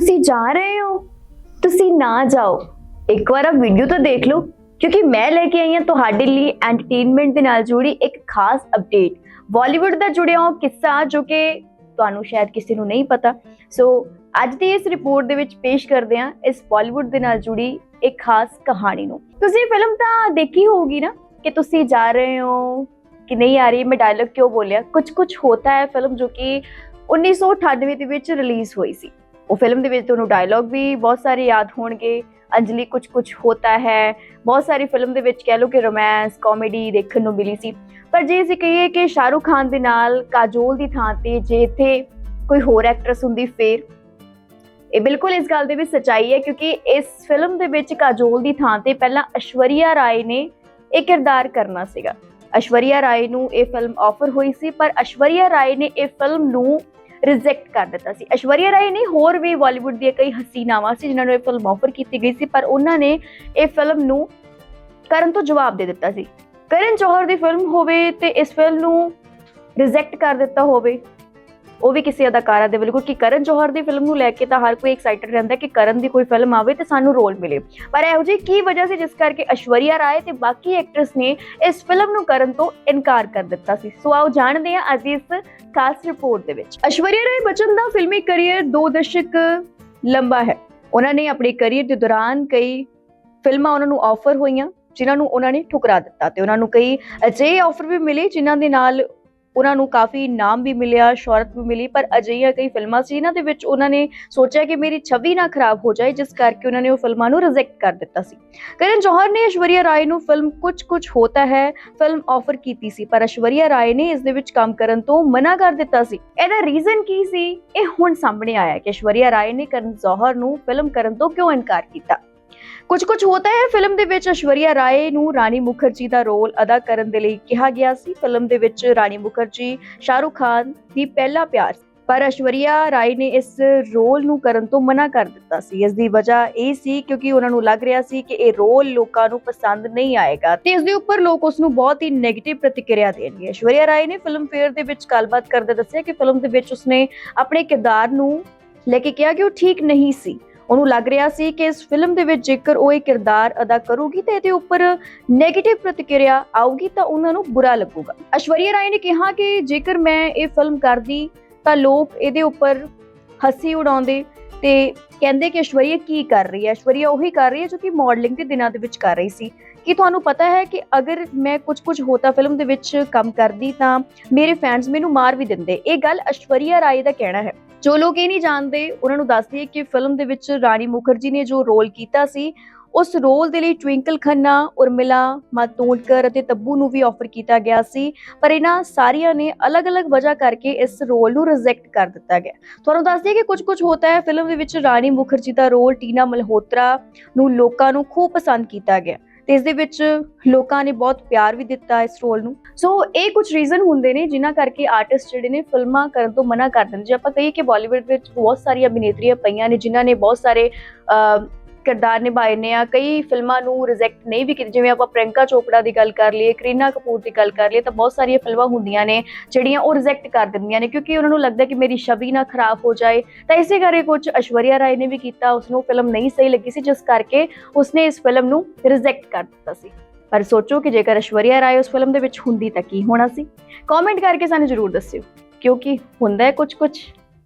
ਤੁਸੀਂ ਜਾ ਰਹੇ ਹੋ? ਤੁਸੀਂ ਨਾ ਜਾਓ। ਇੱਕ ਵਾਰ ਆ ਵੀਡੀਓ ਤਾਂ ਦੇਖ ਲਓ, ਕਿਉਂਕਿ ਮੈਂ ਲੈ ਕੇ ਆਈ ਹਾਂ ਤੁਹਾਡੇ ਲਈ ਐਂਟਰਟੇਨਮੈਂਟ ਦੇ ਨਾਲ ਜੁੜੀ ਇੱਕ ਖਾਸ ਅਪਡੇਟ ਬਾਲੀਵੁੱਡ ਦਾ ਜੁੜਿਆ ਹੋਇਆ ਕਿੱਸਾ ਜੋ ਕਿ ਤੁਹਾਨੂੰ ਸ਼ਾਇਦ ਕਿਸੇ ਨੂੰ ਨਹੀਂ ਪਤਾ। ਸੋ ਅੱਜ ਦੀ ਇਸ ਰਿਪੋਰਟ ਦੇ ਵਿੱਚ ਪੇਸ਼ ਕਰਦੇ ਹਾਂ ਇਸ ਬਾਲੀਵੁੱਡ ਦੇ ਨਾਲ ਜੁੜੀ ਇੱਕ ਖਾਸ ਕਹਾਣੀ ਨੂੰ। ਤੁਸੀਂ ਫਿਲਮ ਤਾਂ ਦੇਖੀ ਹੋਊਗੀ ਨਾ ਕਿ ਤੁਸੀਂ ਜਾ ਰਹੇ ਹੋ ਕਿ ਨਹੀਂ ਆ ਰਹੀ, ਮੈਂ ਡਾਇਲੌਗ ਕਿਉਂ ਬੋਲਿਆ? ਕੁਝ ਕੁਝ ਹੋਤਾ ਹੈ ਫਿਲਮ ਜੋ ਕਿ 1998 ਦੇ ਵਿੱਚ ਰਿਲੀਜ਼ ਹੋਈ ਸੀ। ਉਹ ਫਿਲਮ ਦੇ ਵਿੱਚ ਤੁਹਾਨੂੰ ਡਾਇਲੌਗ ਵੀ ਬਹੁਤ ਸਾਰੇ ਯਾਦ ਹੋਣਗੇ। ਅੰਜਲੀ ਕੁਝ ਕੁਝ ਹੋਤਾ ਹੈ। ਬਹੁਤ ਸਾਰੀ ਫਿਲਮ ਦੇ ਵਿੱਚ ਕਹਿ ਲਓ ਕਿ ਰੋਮਾਂਸ ਕਾਮੇਡੀ ਦੇਖਣ ਨੂੰ ਮਿਲੀ ਸੀ। ਪਰ ਜੇ ਅਸੀਂ ਕਹੀਏ ਕਿ ਸ਼ਾਹਰੁਖ ਖਾਨ ਦੇ ਨਾਲ ਕਾਜੋਲ ਦੀ ਥਾਂ ਤੇ ਜੇ ਇੱਥੇ ਕੋਈ ਹੋਰ ਐਕਟਰੈਸ ਹੁੰਦੀ ਫੇਰ, ਇਹ ਬਿਲਕੁਲ ਇਸ ਗੱਲ ਦੇ ਵਿੱਚ ਸਚਾਈ ਹੈ ਕਿਉਂਕਿ ਇਸ ਫਿਲਮ ਦੇ ਵਿੱਚ ਕਾਜੋਲ ਦੀ ਥਾਂ ਤੇ ਪਹਿਲਾਂ ਐਸ਼ਵਰੀਆ ਰਾਏ ਨੇ ਇਹ ਕਿਰਦਾਰ ਕਰਨਾ ਸੀਗਾ। ਐਸ਼ਵਰੀਆ ਰਾਏ ਨੂੰ ਇਹ ਫਿਲਮ ਆਫਰ ਹੋਈ ਸੀ, ਪਰ ਐਸ਼ਵਰੀਆ ਰਾਏ ਨੇ ਇਹ ਫਿਲਮ ਨੂੰ ਰਿਜੈਕਟ ਕਰ ਦਿੱਤਾ ਸੀ। ਐਸ਼ਵਰੀਆ ਰਾਏ ਨੇ ਹੋਰ ਵੀ ਬਾਲੀਵੁੱਡ ਦੀਆਂ ਕਈ ਹਸੀਨਾਵਾਂ ਸੀ, ਜਿਨ੍ਹਾਂ ਨੂੰ ਇਹ ਫਿਲਮ ਆਫਰ ਕੀਤੀ ਗਈ ਸੀ, ਪਰ ਉਹਨਾਂ ਨੇ ਇਹ ਫਿਲਮ ਨੂੰ ਕਰਨ ਤੋਂ ਜਵਾਬ ਦੇ ਦਿੱਤਾ ਸੀ। ਕਰਨ ਜੋਹਰ ਦੀ ਫਿਲਮ ਹੋਵੇ ਤੇ ਇਸ ਫਿਲਮ ਨੂੰ ਰਿਜੈਕਟ ਕਰ ਦਿੱਤਾ ਹੋਵੇ। ਉਹ ਵੀ ਕਿਸੇ ਅਦਾਕਾਰਾ ਦੇ ਵੱਲੋਂ ਕਿ ਕਰਨ ਜੋਹਰ ਦੀ ਫਿਲਮ ਨੂੰ ਲੈ ਕੇ ਤਾਂ ਹਰ ਕੋਈ ਐਕਸਾਈਟਡ ਰਹਿੰਦਾ ਕਿ ਕਰਨ ਦੀ ਕੋਈ ਫਿਲਮ ਆਵੇ ਤੇ ਸਾਨੂੰ ਰੋਲ ਮਿਲੇ। ਪਰ ਇਹੋ ਜਿਹੀ ਕੀ ਵਜ੍ਹਾ ਸੀ ਜਿਸ ਕਰਕੇ ਐਸ਼ਵਰੀਆ ਰਾਏ ਤੇ ਬਾਕੀ ਐਕਟਰਸ ਨੇ ਇਸ ਫਿਲਮ ਨੂੰ ਕਰਨ ਤੋਂ ਇਨਕਾਰ ਕਰ ਦਿੱਤਾ ਸੀ? ਸੋ ਆਓ ਜਾਣਦੇ ਹਾਂ ਅੱਜ ਇਸ ਖਾਸ ਰਿਪੋਰਟ ਦੇ ਵਿੱਚ। ਐਸ਼ਵਰੀਆ ਰਾਏ ਬਚਨ ਦਾ ਫਿਲਮੀ ਕੈਰੀਅਰ ਦੋ ਦਸ਼ਕ ਲੰਬਾ ਹੈ। ਉਹਨਾਂ ਨੇ ਆਪਣੇ ਕੈਰੀਅਰ ਦੇ ਦੌਰਾਨ ਕਈ ਫਿਲਮਾਂ ਉਹਨਾਂ ਨੂੰ ਆਫਰ ਹੋਈਆਂ, ਜਿਨ੍ਹਾਂ ਨੂੰ ਉਹਨਾਂ ਨੇ ਠੁਕਰਾ ਦਿੱਤਾ ਤੇ ਉਹਨਾਂ ਨੂੰ ਕਈ ਅਜਿਹੇ ਆਫਰ ਵੀ ਮਿਲੇ, ਜਿਨ੍ਹਾਂ ਦੇ ਨਾਲ ਉਹਨਾਂ ਨੂੰ ਕਾਫੀ ਨਾਮ ਵੀ ਮਿਲਿਆ, ਸ਼ੌਹਰਤ ਵੀ ਮਿਲੀ, ਪਰ ਅਜਿਹੀਆਂ ਕਈ ਫਿਲਮਾਂ ਸੀ ਜਿਨ੍ਹਾਂ ਦੇ ਵਿੱਚ ਉਹਨਾਂ ਨੇ ਸੋਚਿਆ ਕਿ ਮੇਰੀ ਛਵੀ ਨਾ ਖਰਾਬ ਹੋ ਜਾਏ, ਜਿਸ ਕਰਕੇ ਉਹਨਾਂ ਨੇ ਉਹ ਫਿਲਮਾਂ ਨੂੰ ਰਿਜੈਕਟ ਕਰ ਦਿੱਤਾ ਸੀ। ਕਰਨ ਜੋਹਰ ਨੇ ਐਸ਼ਵਰੀਆ ਰਾਏ ਨੂੰ ਫਿਲਮ ਕੁਝ ਕੁਝ ਹੋਤਾ ਹੈ, ਫਿਲਮ ਆਫਰ ਕੀਤੀ ਸੀ, ਪਰ ਐਸ਼ਵਰੀਆ ਰਾਏ ਨੇ ਇਸ ਦੇ ਵਿੱਚ ਕੰਮ ਕਰਨ ਤੋਂ ਮਨਾ ਕਰ ਦਿੱਤਾ ਸੀ। ਇਹਦਾ ਰੀਜ਼ਨ ਕੀ ਸੀ? ਇਹ ਹੁਣ ਸਾਹਮਣੇ ਆਇਆ ਕਿ ਐਸ਼ਵਰੀਆ ਰਾਏ ਨੇ ਕਰਨ ਜੋਹਰ ਨੂੰ ਫਿਲਮ ਕਰਨ ਤੋਂ ਕਿਉਂ ਇਨਕਾਰ ਕੀਤਾ। ਕੁਝ ਕੁਝ ਹੋਤਾ ਹੈ, ਫਿਲਮ ਦੇ ਵਿੱਚ ਐਸ਼ਵਰੀਆ ਰਾਏ ਨੂੰ ਰਾਣੀ ਮੁਖਰਜੀ ਦਾ ਰੋਲ ਅਦਾ ਕਰਨ ਦੇ ਲਈ ਕਿਹਾ ਗਿਆ ਸੀ। ਫਿਲਮ ਦੇ ਵਿੱਚ ਰਾਣੀ ਮੁਖਰਜੀ, ਸ਼ਾਹਰੁਖ ਖਾਨ ਦੀ ਪਹਿਲਾ ਪਿਆਰ ਪਰ ਐਸ਼ਵਰੀਆ ਰਾਏ ਨੇ ਇਸ ਰੋਲ ਨੂੰ ਕਰਨ ਤੋਂ ਮਨਾ ਕਰ ਦਿੱਤਾ ਸੀ। ਇਸ ਦੀ ਵਜ੍ਹਾ ਇਹ ਸੀ ਕਿਉਂਕਿ ਉਹਨਾਂ ਨੂੰ ਲੱਗ ਰਿਹਾ ਸੀ ਕਿ ਇਹ ਰੋਲ ਲੋਕਾਂ ਨੂੰ ਪਸੰਦ ਨਹੀਂ ਆਏਗਾ ਤੇ ਇਸ ਦੇ ਉੱਪਰ ਲੋਕ ਉਸ ਨੂੰ ਬਹੁਤ ਹੀ ਨੈਗੇਟਿਵ ਪ੍ਰਤੀਕਿਰਿਆ ਦੇਣਗੇ। ਐਸ਼ਵਰੀਆ ਰਾਏ ਨੇ ਫਿਲਮ ਫੇਅਰ ਦੇ ਵਿੱਚ ਗੱਲਬਾਤ ਕਰਦੇ ਦੱਸਿਆ ਕਿ ਫਿਲਮ ਦੇ ਵਿੱਚ ਉਸਨੇ ਆਪਣੇ ਕਿਰਦਾਰ ਨੂੰ ਲੈ ਕੇ ਕਿਹਾ ਕਿ ਉਹ ਠੀਕ ਨਹੀਂ ਸੀ। ਉਹਨੂੰ ਲੱਗ ਰਿਹਾ ਸੀ ਕਿ ਇਸ ਫਿਲਮ ਦੇ ਵਿੱਚ ਜੇਕਰ ਉਹ ਇਹ ਕਿਰਦਾਰ ਅਦਾ ਕਰੂਗੀ ਤਾਂ ਇਹਦੇ ਉੱਪਰ 네ਗੇਟਿਵ ਪ੍ਰਤੀਕਿਰਿਆ ਆਊਗੀ ਤਾਂ ਉਹਨਾਂ ਨੂੰ ਬੁਰਾ ਲੱਗੂਗਾ। ਐਸ਼ਵਰੀਆ ਰਾਏ ਨੇ ਕਿਹਾ ਕਿ ਜੇਕਰ ਮੈਂ ਇਹ ਫਿਲਮ ਕਰਦੀ ਤਾਂ ਲੋਕ ਇਹਦੇ ਉੱਪਰ ਹੱਸੀ ਉਡਾਉਂਦੇ ਤੇ ਕਹਿੰਦੇ ਕਿ ਐਸ਼ਵਰੀਆ ਕੀ ਕਰ ਰਹੀ ਹੈ? ਐਸ਼ਵਰੀਆ ਉਹੀ ਕਰ ਰਹੀ ਹੈ ਜੋ ਕਿ ਮਾਡਲਿੰਗ ਦੇ ਦਿਨਾਂ ਦੇ ਵਿੱਚ ਕਰ ਰਹੀ ਸੀ। ਕਿ ਤੁਹਾਨੂੰ ਪਤਾ ਹੈ ਕਿ ਅਗਰ ਮੈਂ ਕੁਝ ਕੁਝ ਹੋਤਾ ਫਿਲਮ ਦੇ ਵਿੱਚ ਕੰਮ ਕਰਦੀ ਤਾਂ ਮੇਰੇ ਫੈਨਸ ਮੈਨੂੰ ਮਾਰ ਵੀ ਦਿੰਦੇ? ਇਹ ਗੱਲ ਐਸ਼ਵਰੀਆ ਰਾਏ ਦਾ ਕਹਿਣਾ ਹੈ। ਜੋ ਲੋਕ ਇਹ ਨਹੀਂ ਜਾਣਦੇ, ਉਹਨਾਂ ਨੂੰ ਦੱਸ ਦਈਏ ਕਿ ਫਿਲਮ ਦੇ ਵਿੱਚ ਰਾਣੀ ਮੁਖਰਜੀ ਨੇ ਜੋ ਰੋਲ ਕੀਤਾ ਸੀ, ਉਸ ਰੋਲ ਦੇ ਲਈ ਟਵਿੰਕਲ ਖੰਨਾ, ਉਰਮਿਲਾ, ਮਾਤੋਂਡਕਰ ਅਤੇ ਤੱਬੂ ਨੂੰ ਵੀ ਆਫਰ ਕੀਤਾ ਗਿਆ ਸੀ, ਪਰ ਇਹਨਾਂ ਸਾਰੀਆਂ ਨੇ ਅਲੱਗ-ਅਲੱਗ ਵਜ੍ਹਾ ਕਰਕੇ ਇਸ ਰੋਲ ਨੂੰ ਰਿਜੈਕਟ ਕਰ ਦਿੱਤਾ ਗਿਆ। ਤੁਹਾਨੂੰ ਦੱਸ ਦਈਏ ਕਿ ਕੁਝ ਕੁਝ ਹੋਤਾ ਹੈ, ਫਿਲਮ ਦੇ ਵਿੱਚ ਰਾਣੀ ਮੁਖਰਜੀ ਦਾ ਰੋਲ ਟੀਨਾ ਮਲਹੋਤਰਾ ਨੂੰ ਲੋਕਾਂ ਨੂੰ ਖੂਬ ਪਸੰਦ ਕੀਤਾ ਗਿਆ। ਤੇ ਇਸ ਦੇ ਵਿੱਚ ਲੋਕਾਂ ਨੇ ਬਹੁਤ ਪਿਆਰ ਵੀ ਦਿੱਤਾ ਇਸ ਰੋਲ ਨੂੰ। ਸੋ ਇਹ ਕੁਝ ਰੀਜ਼ਨ ਹੁੰਦੇ ਨੇ ਜਿਨ੍ਹਾਂ ਕਰਕੇ ਆਰਟਿਸਟ ਜਿਹੜੇ ਨੇ ਫਿਲਮਾਂ ਕਰਨ ਤੋਂ ਮਨਾ ਕਰ ਦਿੰਦੇ ਜੇ ਆਪਾਂ ਕਹੀਏ ਕਿ ਬਾਲੀਵੁੱਡ ਵਿੱਚ ਬਹੁਤ ਸਾਰੀਆਂ ਅਭਿਨੇਤਰੀਆਂ ਪਈਆਂ ਨੇ ਜਿਨ੍ਹਾਂ ਨੇ ਬਹੁਤ ਸਾਰੇ ਕਿਰਦਾਰ ਨਿਭਾਏ ਨੇ ਆ, ਕਈ ਫਿਲਮਾਂ ਨੂੰ ਰਿਜੈਕਟ ਨਹੀਂ ਵੀ ਕੀਤੀ, ਜਿਵੇਂ ਆਪਾਂ ਪ੍ਰਿਯੰਕਾ ਚੋਪੜਾ ਦੀ ਗੱਲ ਕਰ ਲਈਏ, ਕਰੀਨਾ ਕਪੂਰ ਦੀ ਗੱਲ ਕਰ ਲਈਏ, ਤਾਂ ਬਹੁਤ ਸਾਰੀਆਂ ਫਿਲਮਾਂ ਹੁੰਦੀਆਂ ਨੇ ਜਿਹੜੀਆਂ ਉਹ ਰਿਜੈਕਟ ਕਰ ਦਿੰਦੀਆਂ ਨੇ, ਕਿਉਂਕਿ ਉਹਨਾਂ ਨੂੰ ਲੱਗਦਾ ਕਿ ਮੇਰੀ ਛਵੀ ਨਾ ਖਰਾਬ ਹੋ ਜਾਏ। ਤਾਂ ਇਸੇ ਕਰਕੇ ਕੁਝ ਐਸ਼ਵਰੀਆ ਰਾਏ ਨੇ ਵੀ ਕੀਤਾ ਉਸ ਨੂੰ ਫਿਲਮ ਨਹੀਂ ਸਹੀ ਲੱਗੀ ਸੀ, ਜਿਸ ਕਰਕੇ ਉਸਨੇ ਇਸ ਫਿਲਮ ਨੂੰ ਰਿਜੈਕਟ ਕਰ ਦਿੱਤਾ ਸੀ। ਪਰ ਸੋਚੋ ਕਿ ਜੇਕਰ ਐਸ਼ਵਰੀਆ ਰਾਏ ਉਸ ਫਿਲਮ ਦੇ ਵਿੱਚ ਹੁੰਦੀ ਤਾਂ ਕੀ ਹੋਣਾ ਸੀ? ਕਮੈਂਟ ਕਰਕੇ ਸਾਨੂੰ ਜ਼ਰੂਰ ਦੱਸਿਓ, ਕਿਉਂਕਿ ਹੁੰਦਾ ਹੈ ਕੁਝ ਕੁਝ